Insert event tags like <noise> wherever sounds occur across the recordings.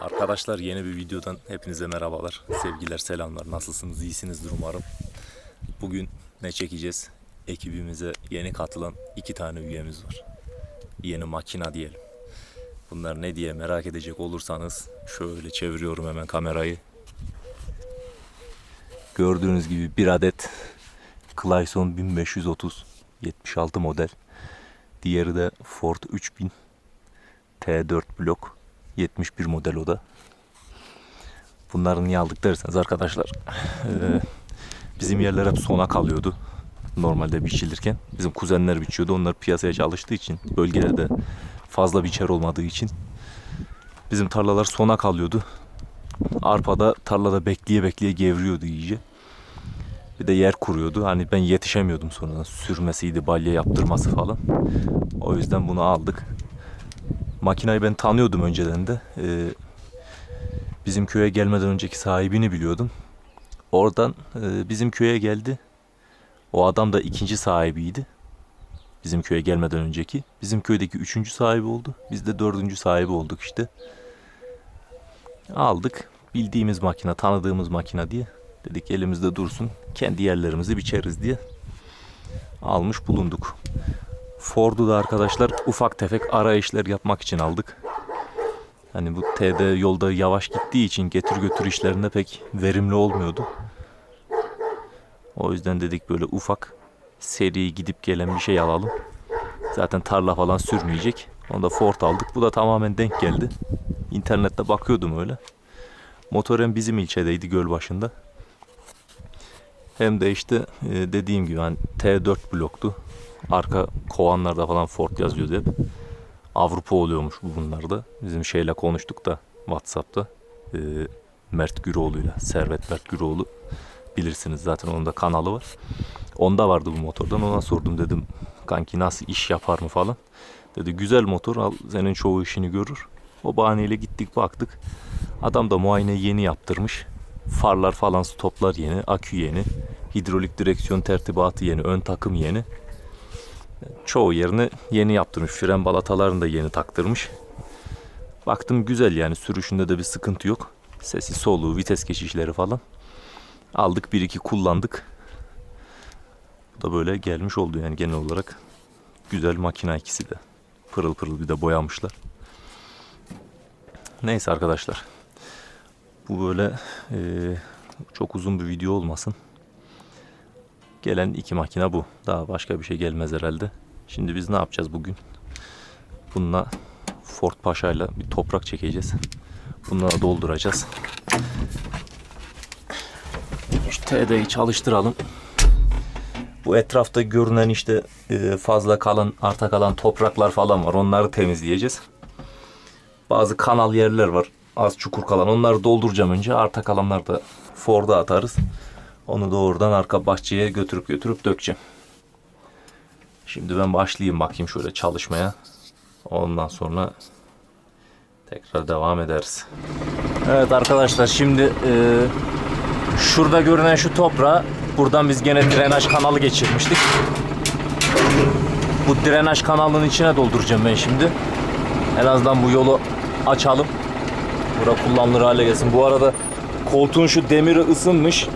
Arkadaşlar yeni bir videodan hepinize merhabalar. Sevgiler, selamlar. Nasılsınız? İyisinizdir umarım. Bugün ne çekeceğiz? Ekibimize yeni katılan iki tane üyemiz var. Yeni makina diyelim. Bunlar ne diye merak edecek olursanız şöyle çeviriyorum hemen kamerayı. Gördüğünüz gibi bir adet Clayson 1530 76 model. Diğeri de Ford 3000 T4 blok 71 model o da. Bunları niye aldık derseniz arkadaşlar bizim yerler hep sona kalıyordu. Normalde biçilirken. Bizim kuzenler biçiyordu. Onlar piyasaya çalıştığı için bölgelerde fazla biçer olmadığı için bizim tarlalar sona kalıyordu. Arpada tarlada bekleye bekleye gevriyordu iyice. Bir de yer kuruyordu. Hani ben yetişemiyordum sonradan. Sürmesiydi, balya yaptırması falan. O yüzden bunu aldık. Makinayı ben tanıyordum önceden de. Ee, bizim köye gelmeden önceki sahibini biliyordum. Oradan e, bizim köye geldi. O adam da ikinci sahibiydi. Bizim köye gelmeden önceki. Bizim köydeki üçüncü sahibi oldu. Biz de dördüncü sahibi olduk işte. Aldık. Bildiğimiz makine, tanıdığımız makine diye. Dedik elimizde dursun. Kendi yerlerimizi biçeriz diye. Almış bulunduk. Ford'u da arkadaşlar ufak tefek arayışlar yapmak için aldık. Hani bu TD yolda yavaş gittiği için getir götür işlerinde pek verimli olmuyordu. O yüzden dedik böyle ufak seri gidip gelen bir şey alalım. Zaten tarla falan sürmeyecek. Onu da Ford aldık. Bu da tamamen denk geldi. İnternette bakıyordum öyle. Motor hem bizim ilçedeydi göl başında. Hem de işte e, dediğim gibi hani T4 bloktu. Arka kovanlarda falan Ford yazıyordu hep. Avrupa oluyormuş bu bunlarda. Bizim şeyle konuştuk da Whatsapp'ta. Ee, Mert Güroğlu'yla. Servet Mert Güroğlu. Bilirsiniz zaten onun da kanalı var. Onda vardı bu motordan. Ona sordum dedim kanki nasıl iş yapar mı falan. Dedi güzel motor al senin çoğu işini görür. O bahaneyle gittik baktık. Adam da muayene yeni yaptırmış. Farlar falan stoplar yeni. Akü yeni. Hidrolik direksiyon tertibatı yeni. Ön takım yeni çoğu yerini yeni yaptırmış. Fren balatalarını da yeni taktırmış. Baktım güzel yani sürüşünde de bir sıkıntı yok. Sesi soluğu, vites geçişleri falan. Aldık bir iki kullandık. Bu da böyle gelmiş oldu yani genel olarak. Güzel makina ikisi de. Pırıl pırıl bir de boyamışlar. Neyse arkadaşlar. Bu böyle eee, çok uzun bir video olmasın. Gelen iki makine bu. Daha başka bir şey gelmez herhalde. Şimdi biz ne yapacağız bugün? Bununla Ford Paşa'yla bir toprak çekeceğiz. Bunları dolduracağız. Şu TD'yi çalıştıralım. Bu etrafta görünen işte e, fazla kalan, arta kalan topraklar falan var. Onları temizleyeceğiz. Bazı kanal yerler var. Az çukur kalan. Onları dolduracağım önce. Arta kalanları da Ford'a atarız. Onu doğrudan arka bahçeye götürüp götürüp dökeceğim. Şimdi ben başlayayım bakayım şöyle çalışmaya. Ondan sonra tekrar devam ederiz. Evet arkadaşlar şimdi e, şurada görünen şu toprağı buradan biz gene drenaj kanalı geçirmiştik. Bu drenaj kanalının içine dolduracağım ben şimdi. En azından bu yolu açalım. Bura kullanılır hale gelsin. Bu arada koltuğun şu demiri ısınmış.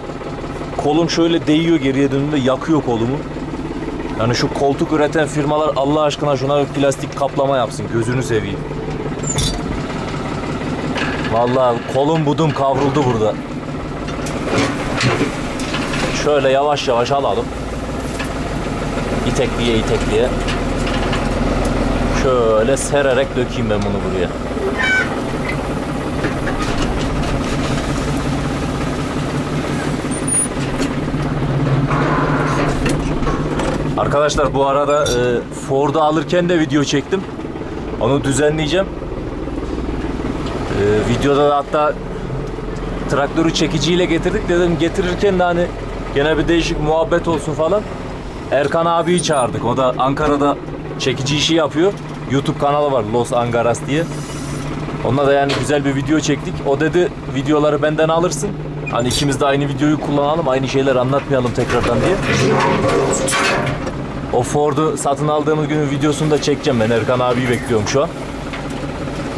Kolum şöyle değiyor geriye döndüğümde yakıyor kolumu. Yani şu koltuk üreten firmalar Allah aşkına şuna bir plastik kaplama yapsın. Gözünü seveyim. Vallahi kolum budum kavruldu burada. Şöyle yavaş yavaş alalım. İtekliye itekliye. Şöyle sererek dökeyim ben bunu buraya. Arkadaşlar bu arada e, Ford'u alırken de video çektim. Onu düzenleyeceğim. E, videoda da hatta traktörü çekiciyle getirdik dedim getirirken de hani gene bir değişik muhabbet olsun falan. Erkan abiyi çağırdık. O da Ankara'da çekici işi yapıyor. YouTube kanalı var Los Angaras diye. Onunla da yani güzel bir video çektik. O dedi videoları benden alırsın. Hani ikimiz de aynı videoyu kullanalım, aynı şeyler anlatmayalım tekrardan diye. O Ford'u satın aldığımız günün videosunu da çekeceğim ben. Erkan abiyi bekliyorum şu an.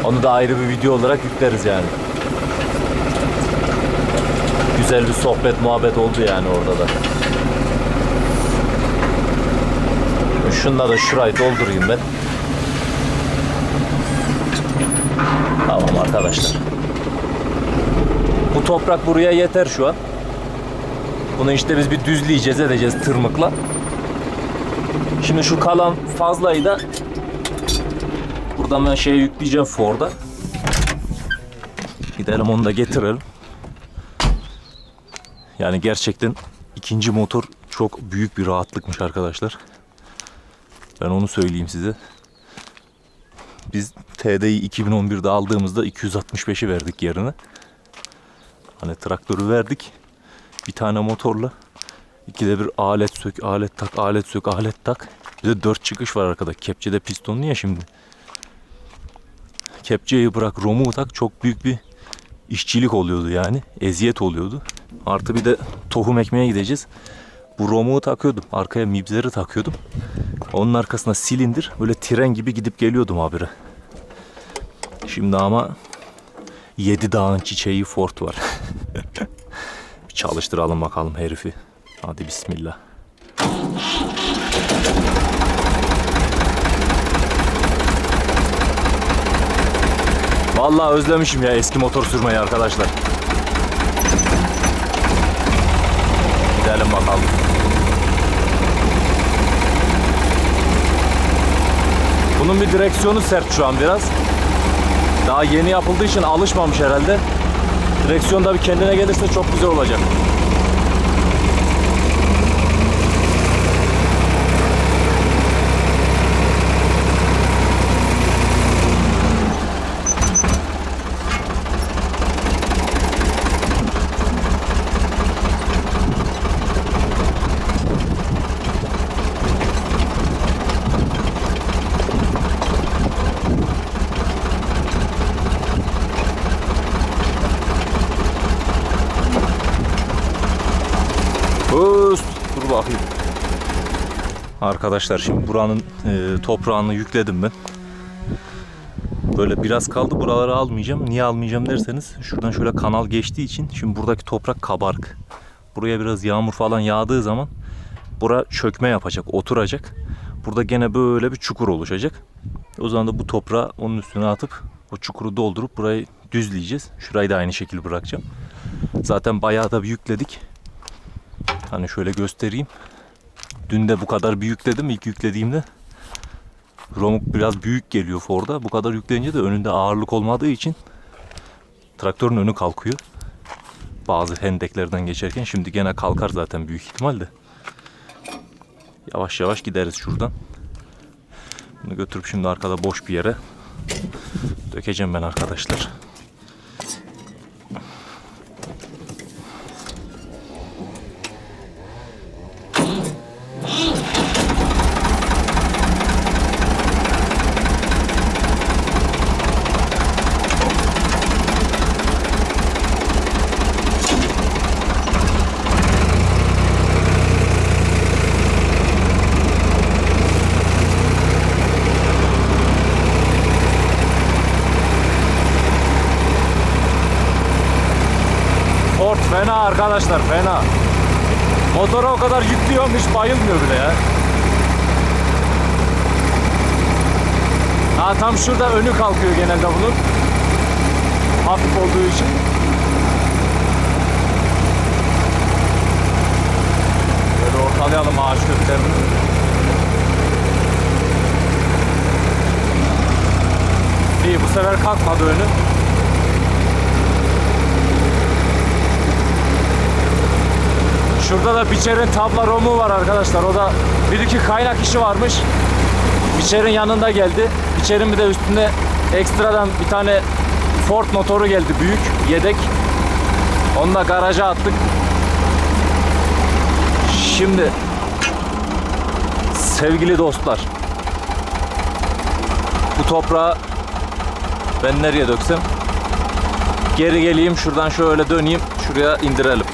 Onu da ayrı bir video olarak yükleriz yani. Güzel bir sohbet muhabbet oldu yani orada da. Şunla da şurayı doldurayım ben. Tamam arkadaşlar. Bu toprak buraya yeter şu an. Bunu işte biz bir düzleyeceğiz edeceğiz tırmıkla. Şimdi şu kalan fazlayı da buradan ben şeye yükleyeceğim Ford'a. Gidelim onu da getirelim. Yani gerçekten ikinci motor çok büyük bir rahatlıkmış arkadaşlar. Ben onu söyleyeyim size. Biz TD'yi 2011'de aldığımızda 265'i verdik yerine. Hani traktörü verdik. Bir tane motorla ikide bir alet sök, alet tak, alet sök, alet tak. Bir de dört çıkış var arkada. Kepçede pistonlu ya şimdi. Kepçeyi bırak, romu tak çok büyük bir işçilik oluyordu yani. Eziyet oluyordu. Artı bir de tohum ekmeye gideceğiz. Bu romuğu takıyordum. Arkaya mibzeri takıyordum. Onun arkasına silindir. Böyle tren gibi gidip geliyordum habire. Şimdi ama 7 dağın çiçeği Ford var. <laughs> çalıştıralım bakalım herifi. Hadi bismillah. Vallahi özlemişim ya eski motor sürmeyi arkadaşlar. Gidelim bakalım. Bunun bir direksiyonu sert şu an biraz. Daha yeni yapıldığı için alışmamış herhalde. Direksiyon da bir kendine gelirse çok güzel olacak. Arkadaşlar şimdi buranın e, toprağını yükledim ben. Böyle biraz kaldı buraları almayacağım. Niye almayacağım derseniz şuradan şöyle kanal geçtiği için şimdi buradaki toprak kabarık. Buraya biraz yağmur falan yağdığı zaman bura çökme yapacak, oturacak. Burada gene böyle bir çukur oluşacak. O zaman da bu toprağı onun üstüne atıp o çukuru doldurup burayı düzleyeceğiz. Şurayı da aynı şekilde bırakacağım. Zaten bayağı da bir yükledik. Hani şöyle göstereyim. Dün de bu kadar bir yükledim ilk yüklediğimde. Romuk biraz büyük geliyor Ford'a. Bu kadar yükleyince de önünde ağırlık olmadığı için traktörün önü kalkıyor. Bazı hendeklerden geçerken şimdi gene kalkar zaten büyük ihtimalle. Yavaş yavaş gideriz şuradan. Bunu götürüp şimdi arkada boş bir yere dökeceğim ben arkadaşlar. Fena arkadaşlar fena. Motora o kadar yüklüyorum hiç bayılmıyor bile ya. Ha tam şurada önü kalkıyor genelde bunun. Hafif olduğu için. Böyle ortalayalım ağaç köklerini. İyi bu sefer kalkmadı önü. Şurada da biçerin tabla romu var arkadaşlar. O da bir iki kaynak işi varmış. Biçerin yanında geldi. Biçerin bir de üstünde ekstradan bir tane Ford motoru geldi büyük yedek. Onu da garaja attık. Şimdi sevgili dostlar bu toprağı ben nereye döksem geri geleyim şuradan şöyle döneyim şuraya indirelim.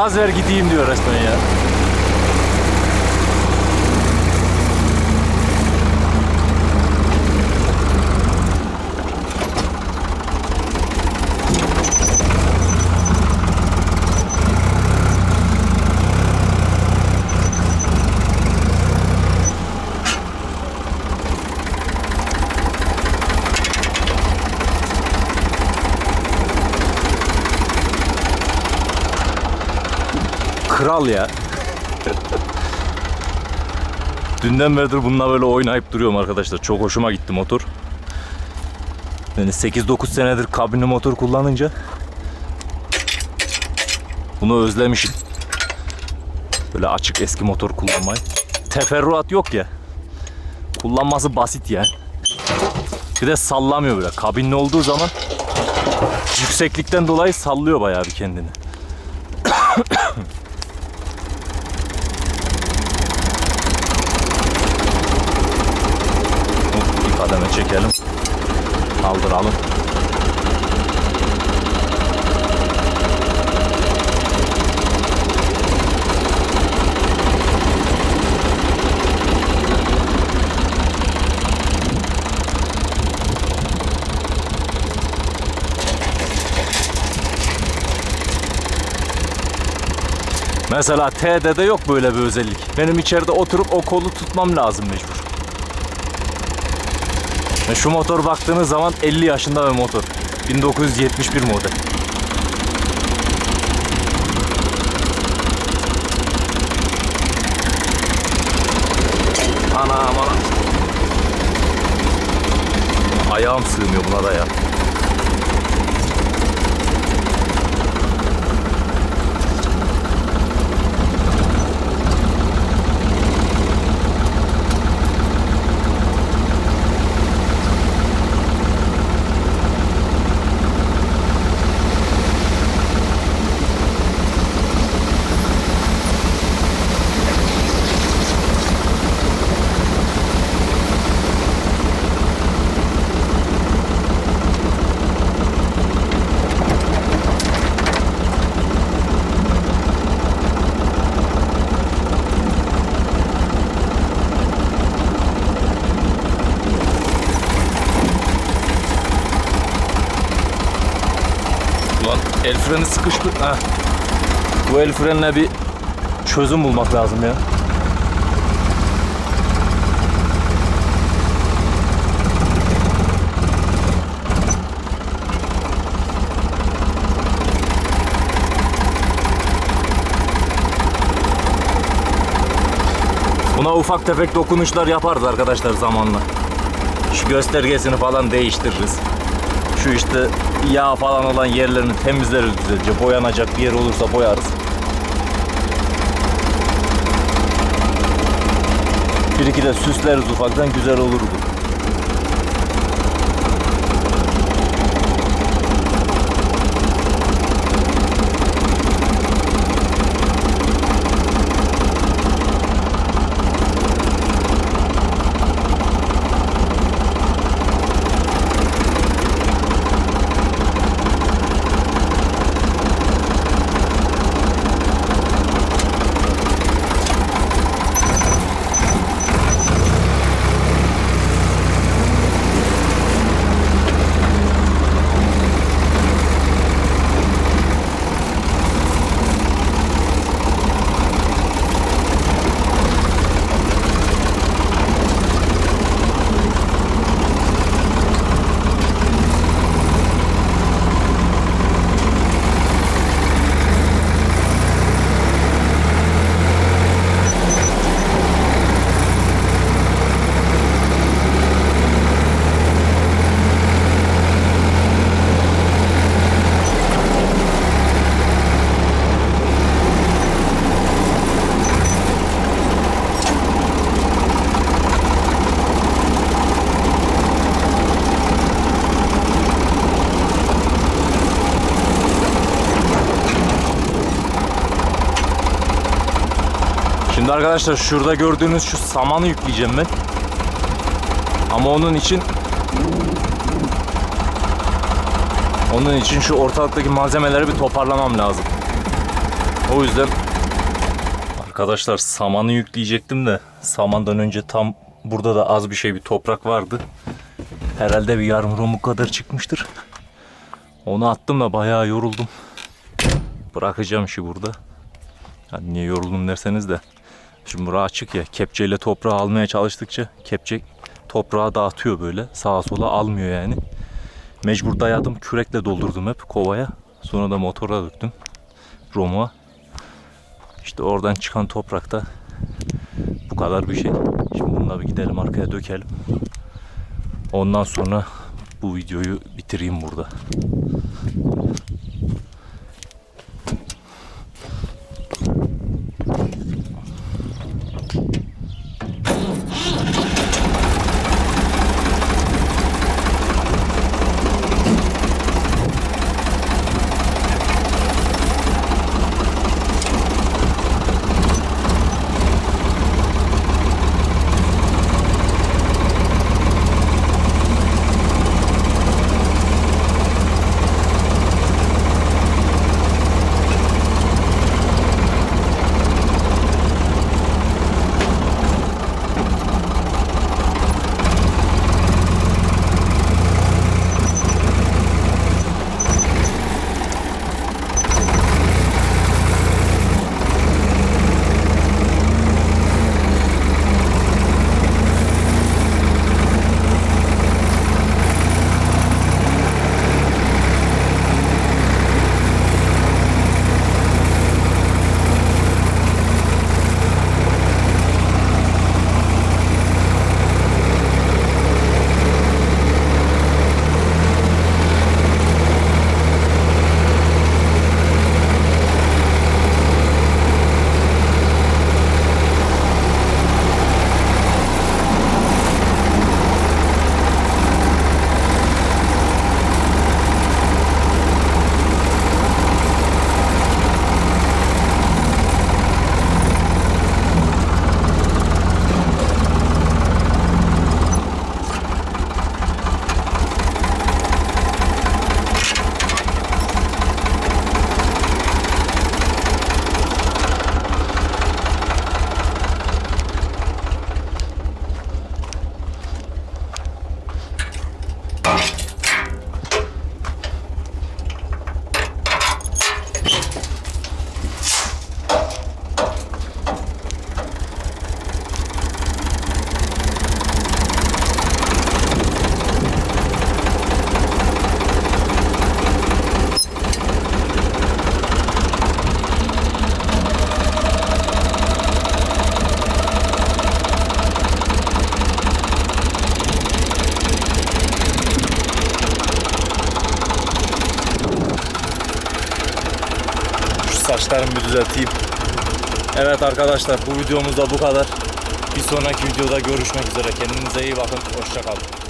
Gaz ver gideyim diyor resmen ya. Kral ya. Dünden beridir bununla böyle oynayıp duruyorum arkadaşlar. Çok hoşuma gitti motor. Yani 8-9 senedir kabinli motor kullanınca bunu özlemişim. Böyle açık eski motor kullanmayı. Teferruat yok ya. Kullanması basit yani. Bir de sallamıyor böyle. Kabinli olduğu zaman yükseklikten dolayı sallıyor bayağı bir kendini. Kademe çekelim. Kaldıralım. Mesela TD'de yok böyle bir özellik. Benim içeride oturup o kolu tutmam lazım mecbur. Ve şu motor baktığınız zaman 50 yaşında bir motor. 1971 model. Ana ana. Ayağım sığmıyor buna da ya. El freni sıkıştı. Ha. Bu el frenine bir çözüm bulmak lazım ya. Buna ufak tefek dokunuşlar yaparız arkadaşlar zamanla. Şu göstergesini falan değiştiririz. Şu işte yağ falan olan yerlerini temizleriz güzelce. Boyanacak bir yer olursa boyarız. Bir iki de süsleriz ufaktan güzel olur bu. Arkadaşlar şurada gördüğünüz şu samanı yükleyeceğim ben. Ama onun için onun için şu ortalıktaki malzemeleri bir toparlamam lazım. O yüzden arkadaşlar samanı yükleyecektim de samandan önce tam burada da az bir şey bir toprak vardı. Herhalde bir yarım romuk kadar çıkmıştır. Onu attım da bayağı yoruldum. Bırakacağım işi burada. Hani niye yoruldum derseniz de. Şimdi bura açık ya. Kepçeyle toprağı almaya çalıştıkça kepçe toprağı dağıtıyor böyle. Sağa sola almıyor yani. Mecbur dayadım. Kürekle doldurdum hep kovaya. Sonra da motora döktüm. Romuğa. İşte oradan çıkan toprakta bu kadar bir şey. Şimdi bununla bir gidelim arkaya dökelim. Ondan sonra bu videoyu bitireyim burada. Bir düzelteyim. Evet arkadaşlar bu videomuz da bu kadar. Bir sonraki videoda görüşmek üzere. Kendinize iyi bakın. Hoşçakalın.